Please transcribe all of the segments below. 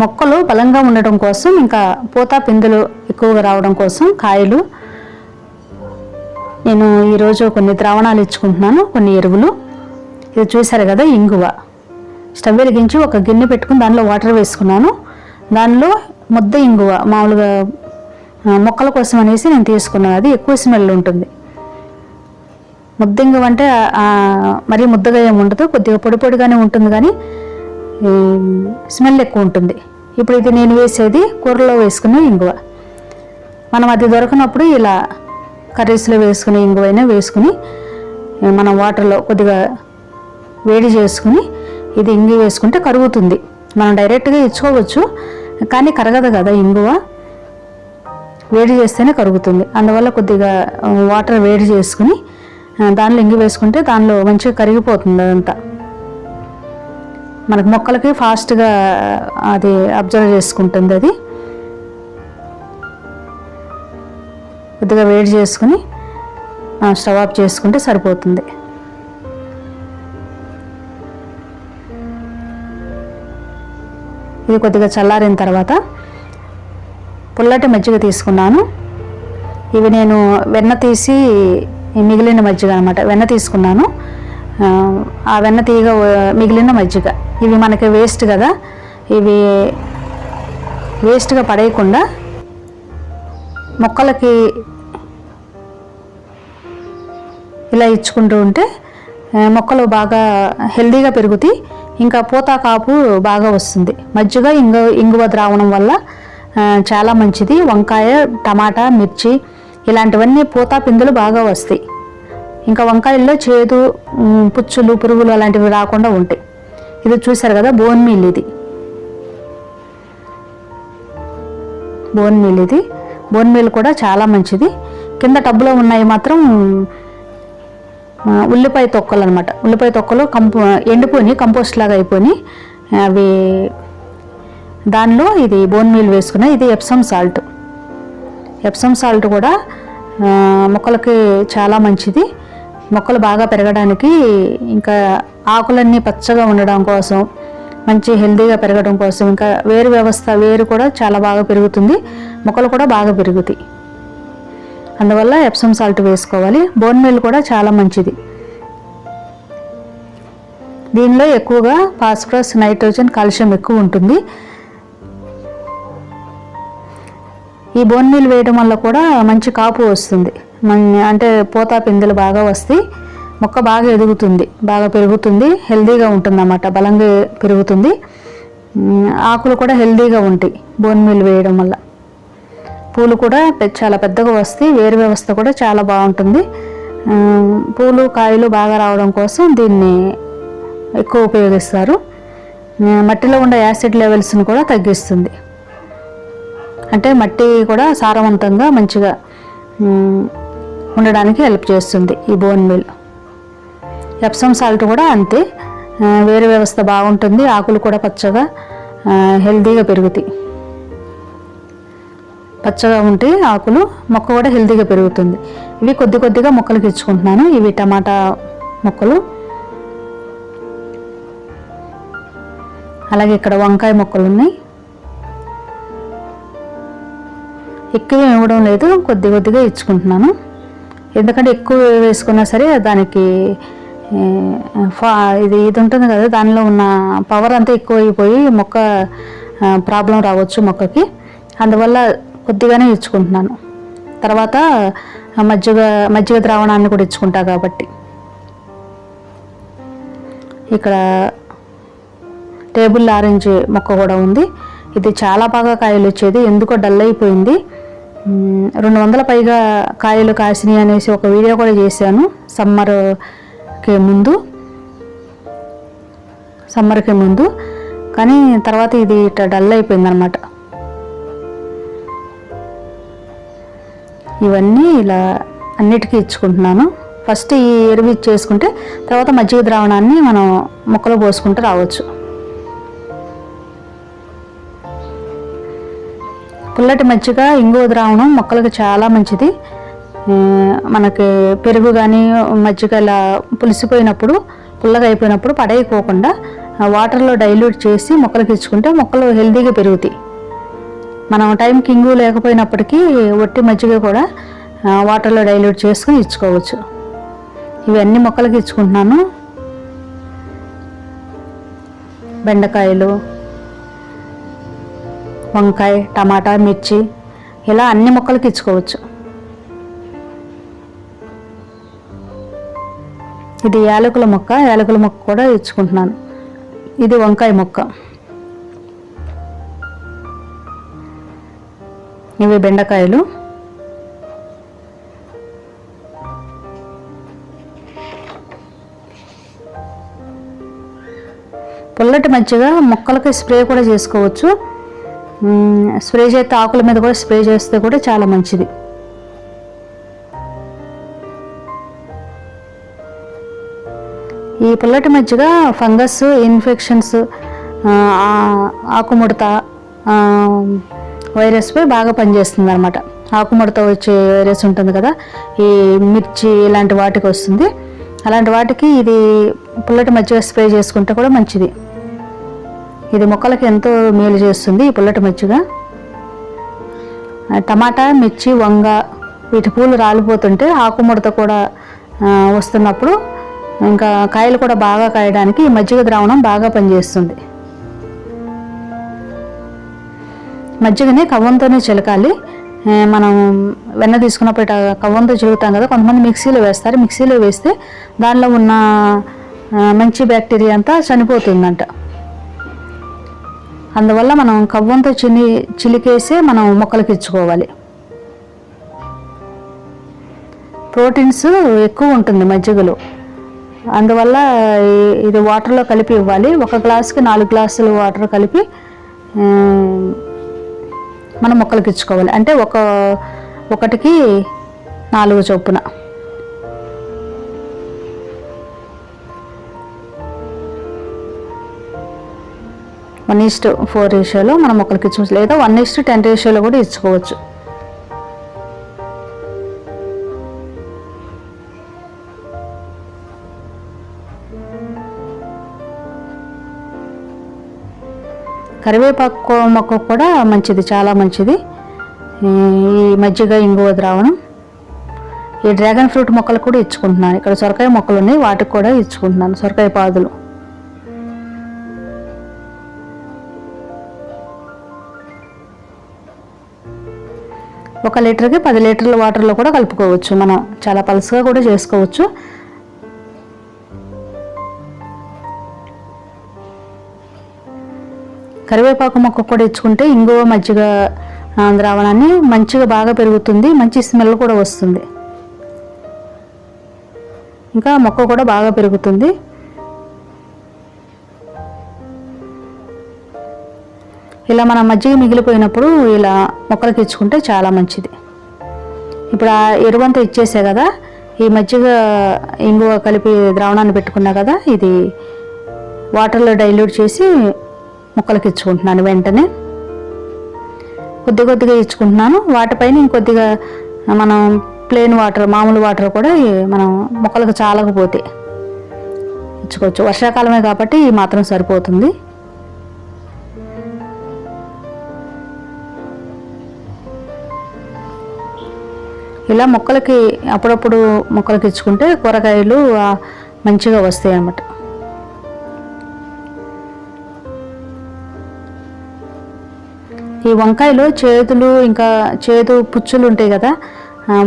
మొక్కలు బలంగా ఉండటం కోసం ఇంకా పూత పిందులు ఎక్కువగా రావడం కోసం కాయలు. నేను ఈరోజు కొన్ని ద్రావణాలు ఇచ్చుకుంటున్నాను కొన్ని ఎరువులు. ఇది చూశారు కదా ఇంగువ. స్టవ్ వెలిగించి ఒక గిన్నె పెట్టుకుని దానిలో వాటర్ వేసుకున్నాను. దానిలో ముద్ద ఇంగువ మామూలుగా మొక్కల కోసం అనేసి నేను తీసుకున్నాను. అది ఎక్కువ స్మెల్ ఉంటుంది. ముద్ద ఇంగువ అంటే మరీ ముద్దగా ఏమి ఉండదు కొద్దిగా పొడి పొడిగానే ఉంటుంది కానీ స్మెల్ ఎక్కువ ఉంటుంది. ఇప్పుడు ఇది నేను వేసేది కూరలో వేసుకునే ఇంగువ. మనం అది దొరకనప్పుడు ఇలా కర్రీస్లో వేసుకునే ఇంగువైనా వేసుకుని మనం వాటర్లో కొద్దిగా వేడి చేసుకుని ఇది ఇంగి వేసుకుంటే కరుగుతుంది. మనం డైరెక్ట్గా ఇచ్చుకోవచ్చు కానీ కరగదు కదా ఇంగువ. వేడి చేస్తేనే కరుగుతుంది. అందువల్ల కొద్దిగా వాటర్ వేడి చేసుకుని దానిలో ఇంగి వేసుకుంటే దానిలో మంచిగా కరిగిపోతుంది అదంతా. మనకు మొక్కలకి ఫాస్ట్గా అది అబ్జర్వ్ చేసుకుంటుంది అది. కొద్దిగా వేడి చేసుకుని స్టవ్ ఆఫ్ చేసుకుంటే సరిపోతుంది. ఇది కొద్దిగా చల్లారిన తర్వాత పుల్లటి మజ్జిగ తీసుకున్నాను. ఇవి నేను వెన్న తీసి మిగిలిన మజ్జిగ అనమాట వెన్న తీసుకున్నాను. ఆ, వెన్న తీగ మిగిలిన మజ్జిగ. ఇవి మనకి వేస్ట్ కదా. ఇవి వేస్ట్గా పడేయకుండా మొక్కలకి ఇలా ఇచ్చుకుంటూ ఉంటే మొక్కలు బాగా హెల్దీగా పెరుగుతాయి. ఇంకా పూత కాపు బాగా వస్తుంది. మజ్జిగ ఇంగు ఇంగువ ద్రావణం వల్ల చాలా మంచిది. వంకాయ టమాటా మిర్చి ఇలాంటివన్నీ పూత పిందులు బాగా వస్తాయి. ఇంకా వంకాయల్లో చేదు పుచ్చులు పురుగులు అలాంటివి రాకుండా ఉంటాయి. ఇది చూసారు కదా బోన్ మీల్ ఇది. బోన్ మీల్ ఇది. బోన్ మీల్ కూడా చాలా మంచిది. కింద టబ్లో ఉన్నాయి మాత్రం ఉల్లిపాయ తొక్కలు అనమాట ఉల్లిపాయ తొక్కలు కంపో ఎండిపోయి కంపోస్ట్ లాగా అయిపోయి అవి దానిలో ఇది బోన్ మీల్ వేసుకున్న ఇది ఎప్సమ్ సాల్ట్ ఎప్సమ్ సాల్ట్ కూడా మొక్కలకి చాలా మంచిది. మొక్కలు బాగా పెరగడానికి ఇంకా ఆకులన్నీ పచ్చగా ఉండడం కోసం మంచి హెల్తీగా పెరగడం కోసం ఇంకా వేరు వ్యవస్థ వేరు కూడా చాలా బాగా పెరుగుతుంది. మొక్కలు కూడా బాగా పెరుగుతాయి. అందువల్ల ఎప్సమ్ సాల్ట్ వేసుకోవాలి. బోన్ మీల్ కూడా చాలా మంచిది. దీనిలో ఎక్కువగా ఫాస్ఫరస్ నైట్రోజన్ కాల్షియం ఎక్కువ ఉంటుంది. ఈ బోన్ మీల్ వేయడం వల్ల కూడా మంచి కాపు వస్తుంది. మన అంటే పూత పిందెలు బాగా వస్తాయి మొక్క బాగా ఎదుగుతుంది బాగా పెరుగుతుంది హెల్దీగా ఉంటుంది అన్నమాట బలంగా పెరుగుతుంది. ఆకులు కూడా హెల్దీగా ఉంటాయి బోన్ మీల్ వేయడం వల్ల. పూలు కూడా చాలా పెద్దగా వస్తాయి వేరు వ్యవస్థ కూడా చాలా బాగుంటుంది. పూలు కాయలు బాగా రావడం కోసం దీన్ని ఎక్కువ ఉపయోగిస్తారు. మట్టిలో ఉండే యాసిడ్ లెవెల్స్ని కూడా తగ్గిస్తుంది. అంటే మట్టి కూడా సారవంతంగా మంచిగా ఉండడానికి హెల్ప్ చేస్తుంది ఈ బోన్ మిల్ ఎప్సమ్ సాల్ట్ కూడా అంతే. వేరు వ్యవస్థ బాగుంటుంది ఆకులు కూడా పచ్చగా హెల్తీగా పెరుగుతాయి. పచ్చగా ఉంటే ఆకులు మొక్క కూడా హెల్తీగా పెరుగుతుంది. ఇవి కొద్ది కొద్దిగా మొక్కలకి ఇచ్చుకుంటున్నాను. ఇవి టమాటా మొక్కలు. అలాగే ఇక్కడ వంకాయ మొక్కలు ఉన్నాయి. ఎక్కువ ఇవ్వడం లేదు కొద్ది కొద్దిగా ఇచ్చుకుంటున్నాను. ఎందుకంటే ఎక్కువ వేసుకున్నా సరే దానికి ఫా ఇది ఇది ఉంటుంది కదా దానిలో ఉన్న పవర్ అంతా ఎక్కువ అయిపోయి మొక్క ప్రాబ్లం రావచ్చు మొక్కకి. అందువల్ల కొద్దిగానే ఇచ్చుకుంటున్నాను. తర్వాత మజ్జిగ మజ్జిగ ద్రావణాన్ని కూడా ఇచ్చుకుంటా కాబట్టి. ఇక్కడ టేబుల్ ఆరెంజ్ మొక్క కూడా ఉంది. ఇది చాలా బాగా కాయలు వచ్చేది ఎందుకో డల్ అయిపోయింది. రెండు వందల పైగా కాయలు కాసినాయి అనేసి ఒక వీడియో కూడా చేశాను. సమ్మర్కి ముందు. సమ్మర్కి ముందు. కానీ తర్వాత ఇది ఇట్లా డల్ అయిపోయింది అనమాట ఇవన్నీ ఇలా అన్నిటికీ ఇచ్చుకుంటున్నాను. ఫస్ట్ ఈ ఎరువు ఇచ్చేసుకుంటే తర్వాత మజ్జిగ ద్రావణాన్ని మనం మొక్కలో పోసుకుంటూ రావచ్చు. పుల్లటి మజ్జిగ ఇంగువ ద్రావణం మొక్కలకు చాలా మంచిది. మనకి పెరుగు కానీ మజ్జిగ ఇలా పులిసిపోయినప్పుడు పుల్లగా అయిపోయినప్పుడు పడేయకోకుండా వాటర్లో డైల్యూట్ చేసి మొక్కలకి ఇచ్చుకుంటే మొక్కలు హెల్తీగా పెరుగుతాయి. మనం టైంకి ఇంగు లేకపోయినప్పటికీ ఒట్టి మజ్జిగ కూడా వాటర్లో డైల్యూట్ చేసుకుని ఇచ్చుకోవచ్చు. ఇవి అన్ని మొక్కలకి ఇచ్చుకుంటున్నాను. బెండకాయలు వంకాయ టమాటా మిర్చి ఇలా అన్ని మొక్కలకి ఇచ్చుకోవచ్చు. ఇది యాలకుల మొక్క యాలకుల మొక్క కూడా ఇచ్చుకుంటున్నాను. ఇది వంకాయ మొక్క. ఇవి బెండకాయలు. పుల్లటి మధ్యగా మొక్కలకి స్ప్రే కూడా చేసుకోవచ్చు. స్ప్రే చేస్తే ఆకుల మీద కూడా స్ప్రే చేస్తే కూడా చాలా మంచిది. ఈ పుల్లటి మజ్జిగ ఫంగస్ ఇన్ఫెక్షన్స్ ఆకుముడత వైరస్పై బాగా పనిచేస్తుంది అనమాట ఆకుముడత వచ్చే వైరస్ ఉంటుంది కదా ఈ మిర్చి ఇలాంటి వాటికి వస్తుంది. అలాంటి వాటికి ఇది పుల్లటి మజ్జిగ స్ప్రే చేసుకుంటే కూడా మంచిది. ఇది మొక్కలకి ఎంతో మేలు చేస్తుంది ఈ పుల్లటి మజ్జిగ టమాటా మిర్చి వంగ వీటి పూలు రాలిపోతుంటే ఆకుముడత కూడా వస్తున్నప్పుడు ఇంకా కాయలు కూడా బాగా కాయడానికి ఈ మజ్జిగ ద్రావణం బాగా పనిచేస్తుంది. మజ్జిగని కవ్వంతోనే చిలకాలి. మనం వెన్న తీసుకున్నప్పుడు ఇట్లా కవ్వంతో చిలుగుతాం కదా కొంతమంది మిక్సీలో వేస్తారు. మిక్సీలో వేస్తే దానిలో ఉన్న మంచి బ్యాక్టీరియా అంతా చనిపోతుందంట. అందువల్ల మనం కవ్వంతో చిని చిలికేసే మనం మొక్కలకి ఇచ్చుకోవాలి. ప్రోటీన్స్ ఎక్కువ ఉంటుంది మజ్జిగలో. అందువల్ల ఇది వాటర్లో కలిపి ఇవ్వాలి. ఒక గ్లాస్కి నాలుగు గ్లాసులు వాటర్ కలిపి మనం మొక్కలకి ఇచ్చుకోవాలి. అంటే ఒక ఒకటికి నాలుగు చొప్పున. వన్ ఈస్ట్ ఫోర్ రేషియోలో మనం ఒకరికి ఇచ్చుకోవచ్చు లేదా వన్ ఈస్ట్ టెన్ రేషియోలో కూడా ఇచ్చుకోవచ్చు. కరివేపాకు మొక్క కూడా మంచిది చాలా మంచిది. ఈ ఈ మజ్జిగ ఇంగువ ద్రావణం. ఈ డ్రాగన్ ఫ్రూట్ మొక్కలు కూడా ఇచ్చుకుంటున్నాను. ఇక్కడ సొరకాయ మొక్కలు ఉన్నాయి వాటికి కూడా ఇచ్చుకుంటున్నాను సొరకాయ పాదులు. ఒక లీటర్కి పది లీటర్ల వాటర్లో కూడా కలుపుకోవచ్చు. మనం చాలా పలుసుగా కూడా చేసుకోవచ్చు. కరివేపాకు మొక్క కూడా ఇచ్చుకుంటే ఇంగువ మజ్జిగ ద్రావణాన్ని మంచిగా బాగా పెరుగుతుంది. మంచి స్మెల్ కూడా వస్తుంది. ఇంకా మొక్క కూడా బాగా పెరుగుతుంది. ఇలా మనం మజ్జిగ మిగిలిపోయినప్పుడు ఇలా మొక్కలకి ఇచ్చుకుంటే చాలా మంచిది. ఇప్పుడు ఆ ఎరువంతా ఇచ్చేసే కదా ఈ మజ్జిగ ఇంగువ కలిపి ద్రావణాన్ని పెట్టుకున్నా కదా ఇది వాటర్లో డైల్యూట్ చేసి మొక్కలకి ఇచ్చుకుంటున్నాను వెంటనే. కొద్ది కొద్దిగా ఇచ్చుకుంటున్నాను. వాటిపైన ఇంకొద్దిగా మనం ప్లేన్ వాటర్ మామూలు వాటర్ కూడా మనం మొక్కలకు చాలకపోతే ఇచ్చుకోవచ్చు. వర్షాకాలమే కాబట్టి ఈ మాత్రం సరిపోతుంది. ఇలా మొక్కలకి అప్పుడప్పుడు మొక్కలకి ఇచ్చుకుంటే కూరగాయలు మంచిగా వస్తాయి అన్నమాట ఈ వంకాయలో చేతులు ఇంకా చేదు పుచ్చులు ఉంటాయి కదా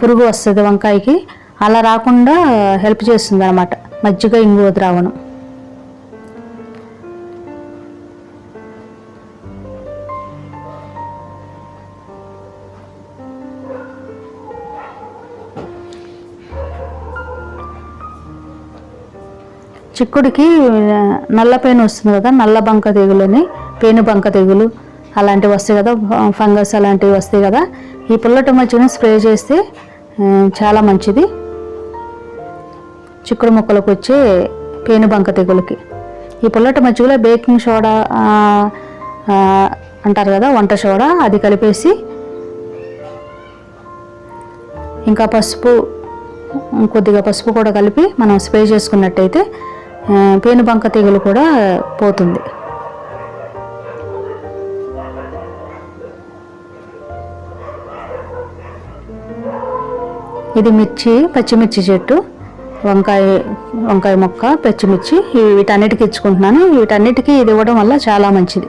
పురుగు వస్తుంది వంకాయకి. అలా రాకుండా హెల్ప్ చేస్తుంది అనమాట మజ్జిగ ఇంగు ద్రావణం. చిక్కుడికి నల్ల పేను వస్తుంది కదా నల్ల బంక తెగులని పేను బంక తెగులు అలాంటివి వస్తాయి కదా ఫంగస్ అలాంటివి వస్తాయి కదా ఈ పుల్లట మజ్జిగను స్ప్రే చేస్తే చాలా మంచిది. చిక్కుడు మొక్కలకు వచ్చే పేను బంక తెగులకి. ఈ పుల్లటి మజ్జిగలో బేకింగ్ సోడా అంటారు కదా వంట సోడా అది కలిపేసి ఇంకా పసుపు కొద్దిగా పసుపు కూడా కలిపి మనం స్ప్రే చేసుకున్నట్టయితే పేనుబంక తెగులు కూడా పోతుంది. ఇది మిర్చి పచ్చిమిర్చి చెట్టు వంకాయ వంకాయ మొక్క పచ్చిమిర్చి వీటన్నిటికీ వీటన్నిటికి ఇచ్చుకుంటున్నాను. వీటన్నిటికీ ఇది ఇవ్వడం వల్ల చాలా మంచిది.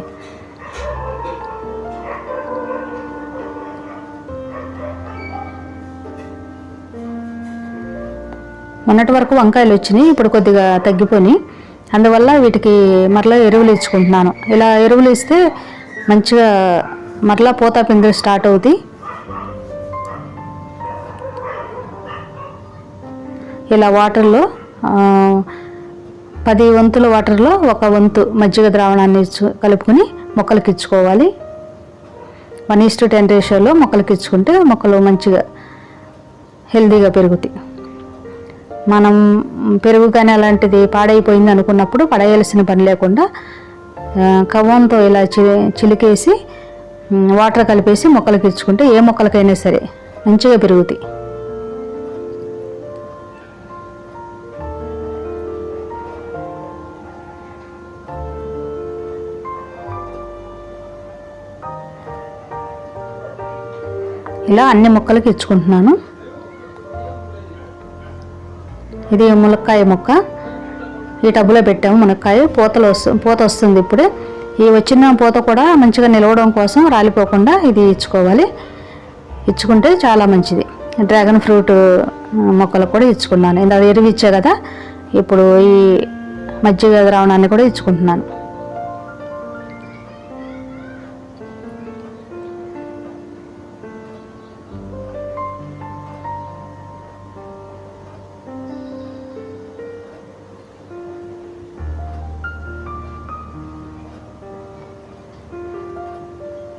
మొన్నటి వరకు వంకాయలు వచ్చినాయి ఇప్పుడు కొద్దిగా తగ్గిపోయి అందువల్ల వీటికి మరలా ఎరువులు ఇచ్చుకుంటున్నాను. ఇలా ఎరువులు ఇస్తే మంచిగా మరలా పూత పిందులు స్టార్ట్ అవుతాయి ఇలా వాటర్లో పది వంతుల వాటర్లో ఒక వంతు మజ్జిగ ద్రావణాన్ని కలుపుకొని మొక్కలకి ఇచ్చుకోవాలి. వన్ ఈస్ టు టెన్ రేషియోలో మొక్కలకి ఇచ్చుకుంటే మొక్కలు మంచిగా హెల్దీగా పెరుగుతాయి. మనం పెరుగు కానీ అలాంటిది పాడైపోయింది అనుకున్నప్పుడు పడేయాల్సిన పని లేకుండా కవ్వంతో ఇలా చి చిలికేసి వాటర్ కలిపేసి మొక్కలకి ఇచ్చుకుంటే ఏ మొక్కలకైనా సరే మంచిగా పెరుగుతాయి. ఇలా అన్ని మొక్కలకి ఇచ్చుకుంటున్నాను ఇది మునక్కాయ మొక్క. ఈ టబ్బులో పెట్టాము మునక్కాయ పూతలు వస్తు పూత వస్తుంది ఇప్పుడే. ఈ వచ్చిన పూత కూడా మంచిగా నిలవడం కోసం రాలిపోకుండా ఇది ఇచ్చుకోవాలి. ఇచ్చుకుంటే చాలా మంచిది. డ్రాగన్ ఫ్రూట్ మొక్కలు కూడా ఇచ్చుకున్నాను. ఇంత ఎరువు ఇచ్చా కదా ఇప్పుడు ఈ మజ్జిగ ద్రావణాన్ని కూడా ఇచ్చుకుంటున్నాను.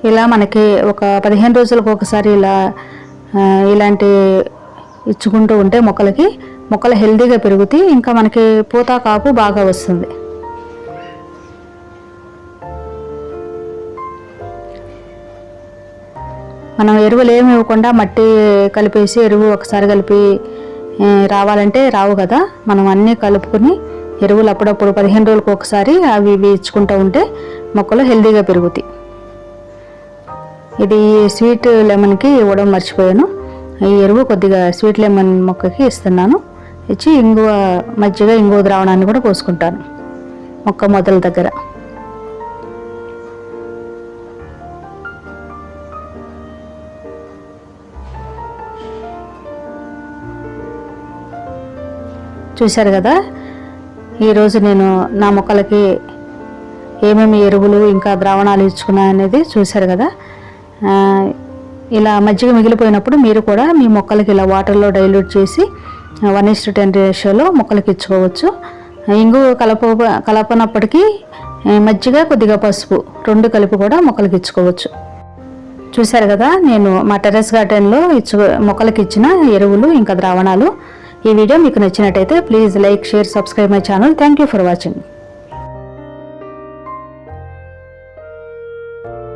ఇలా మనకి ఒక పదిహేను రోజులకు ఒకసారి ఇలా ఇలాంటి ఇచ్చుకుంటూ ఉంటే మొక్కలకి మొక్కలు హెల్దీగా పెరుగుతాయి ఇంకా మనకి పూత కాపు బాగా వస్తుంది. మనం ఎరువులు ఏమి ఇవ్వకుండా మట్టి కలిపేసి ఎరువు ఒకసారి కలిపి రావాలంటే రావు కదా. మనం అన్నీ కలుపుకొని ఎరువులు అప్పుడప్పుడు పదిహేను రోజులకు ఒకసారి అవి ఇవి ఇచ్చుకుంటూ ఉంటే మొక్కలు హెల్దీగా పెరుగుతాయి ఇది స్వీట్ లెమన్కి ఇవ్వడం మర్చిపోయాను. ఈ ఎరువు కొద్దిగా స్వీట్ లెమన్ మొక్కకి ఇస్తున్నాను. ఇచ్చి ఇంగువ మజ్జిగ ఇంగువ ద్రావణాన్ని కూడా పోసుకుంటాను. మొక్క మొదల దగ్గర. చూశారు కదా? ఈరోజు నేను నా మొక్కలకి ఏమేమి ఎరువులు ఇంకా ద్రావణాలు ఇచ్చుకున్నా అనేది చూశారు కదా? ఇలా మజ్జిగ మిగిలిపోయినప్పుడు మీరు కూడా మీ మొక్కలకి ఇలా వాటర్లో డైల్యూట్ చేసి వన్ ఇస్ టు టెన్ రేషియోలో మొక్కలకి ఇచ్చుకోవచ్చు. ఇంగు కలప కలపనప్పటికీ మజ్జిగ కొద్దిగా పసుపు రెండు కలిపి కూడా మొక్కలకి ఇచ్చుకోవచ్చు. చూశారు కదా నేను మా టెర్రస్ గార్డెన్లో ఇచ్చు మొక్కలకి ఇచ్చిన ఎరువులు ఇంకా ద్రావణాలు. ఈ వీడియో మీకు నచ్చినట్టయితే please like share subscribe my channel. Thank you for watching.